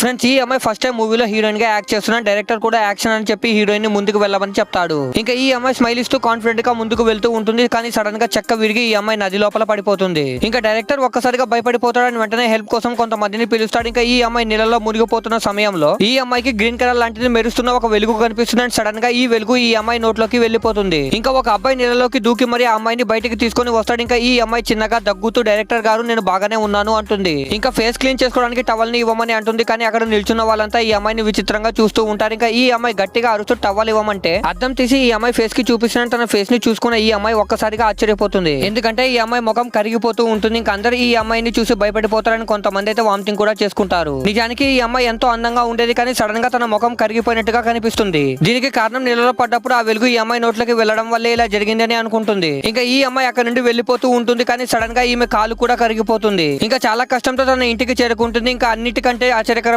Friends ఈ అమ్మాయి first time మూవీలో హీరోయిన్గా యాక్ట్ చేస్తున్నా. డైరెక్టర్ కూడా యాక్షన్ అని చెప్పి హీరోయిన్ని ముందుకు వెళ్ళమని చెప్తాడు. ఇంకా ఈ అమ్మాయి స్మైల్ ఇస్తూ కాన్ఫిడెంట్గా ముందుకు వెళ్తూ ఉంటుంది కానీ సడన్గా చెక్క విరిగి ఈ అమ్మాయి నది లోపల పడిపోతుంది. ఇంకా డైరెక్టర్ ఒక్కసారిగా భయపడిపోతాడని వెంటనే హెల్ప్ కోసం కొంతమందిని పిలుస్తాడు. ఇంకా ఈ అమ్మాయి నీళ్ళలో మునిగిపోతున్న సమయంలో ఈ అమ్మాయికి గ్రీన్ కలర్ లాంటిది మెరుస్తున్న ఒక వెలుగు కనిపిస్తుంది అండ్ సడన్గా ఈ వెలుగు ఈ అమ్మాయి నోట్లోకి వెళ్ళిపోతుంది. ఇంకా ఒక అబ్బాయి నీళ్ళలోకి దూకి మరి ఆ అమ్మాయిని బయటకి తీసుకొని వస్తాడు. ఇంకా ఈ అమ్మాయి చిన్నగా దగ్గుతూ డైరెక్టర్ గారు నేను బాగానే ఉన్నాను అంటుంది. ఇంకా ఫేస్ క్లీన్ చేసుకోవడానికి టవల్ని ఇవ్వమని అంటుంది కానీ అక్కడ నిల్చున్న వాళ్ళంతా ఈ అమ్మాయిని విచిత్రంగా చూస్తూ ఉంటారు. ఇంకా ఈ అమ్మాయి గట్టిగా అరుస్తూ టవల్ ఇవ్వమంటే అద్దం తీసి ఈ అమ్మాయి ఫేస్కి చూపిస్తున్న తన ఫేస్ని చూసుకున్న ఈ అమ్మాయి ఒక్కసారిగా ఆశ్చర్యపోతుంది. ఎందుకంటే ఈ అమ్మాయి ముఖం కరిగిపోతూ ఉంటుంది. ఇంకా అందరూ ఈ అమ్మాయిని చూసి భయపడిపోతారని కొంతమంది అయితే వామిటింగ్ కూడా చేసుకుంటారు. నిజానికి ఈ అమ్మాయి ఎంతో అందంగా ఉండేది కానీ సడన్గా తన ముఖం కరిగిపోయినట్టుగా కనిపిస్తుంది. దీనికి కారణం నీళ్ళలో పడ్డప్పుడు ఆ వెలుగు ఈ అమ్మాయి నోట్లోకి వెళ్ళడం వల్లే ఇలా జరిగిందని అనుకుంటుంది. ఇంకా ఈ అమ్మాయి అక్కడ నుండి వెళ్ళిపోతూ ఉంటుంది కానీ సడన్గా ఈమె కాలు కూడా కరిగిపోతుంది. ఇంకా చాలా కష్టంతో తన ఇంటికి చేరుకుంటుంది. ఇంకా అన్నిటికంటే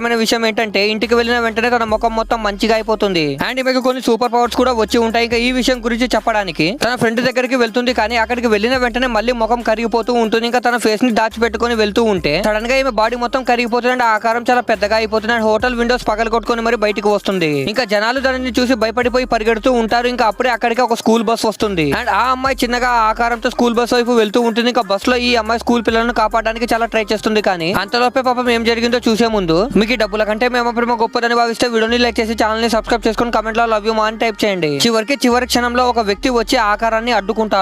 ఆశ్చర్యకరమైన విషయం ఏంటంటే ఇంటికి వెళ్ళిన వెంటనే తన ముఖం మొత్తం మంచిగా అయిపోతుంది. అండ్ ఈమెకు కొన్ని సూపర్ పవర్స్ కూడా వచ్చి ఉంటాయి. ఇంకా ఈ విషయం గురించి చెప్పడానికి తన ఫ్రెండ్ దగ్గరికి వెళ్తుంది కానీ అక్కడికి వెళ్ళిన వెంటనే మళ్ళీ ముఖం కరిగిపోతూ ఉంటుంది. ఇంకా తన ఫేస్ని దాచిపెట్టుకుని వెళ్తూ ఉంటే సడన్గా ఈమె బాడీ మొత్తం కరిగిపోతుంది అండ్ ఆకారం చాలా పెద్దగా అయిపోతుంది అండ్ హోటల్ విండోస్ పగలగొట్టుకుని మరి బయటకు వస్తుంది. ఇంకా జనాలు దానిని చూసి భయపడిపోయి పరిగెడుతూ ఉంటారు. ఇంకా అప్పుడే అక్కడికి ఒక స్కూల్ బస్ వస్తుంది. అండ్ ఆ అమ్మాయి చిన్నగా ఆకారంతో స్కూల్ బస్ వైపు వెళ్తూ ఉంటుంది. ఇంకా బస్లో ఈ అమ్మాయి స్కూల్ పిల్లలను కాపాడడానికి చాలా ట్రై చేస్తుంది కానీ అంతలోపే పాపం ఏం జరిగిందో చూసే ముందు మీకు ఈ డబ్బుల కంటే మేము ప్రేమ గొప్పదని భావిస్తే వీడియోని లైక్ చేసి ఛానల్ని సబ్స్క్రైబ్ చేసుకొని కమెంట్లో లవ్ యూ మా అని టైప్ చేయండి. చివరికి చివరి క్షణంలో ఒక వ్యక్తి వచ్చి ఆకారాన్ని అడ్డుకుంటాడు.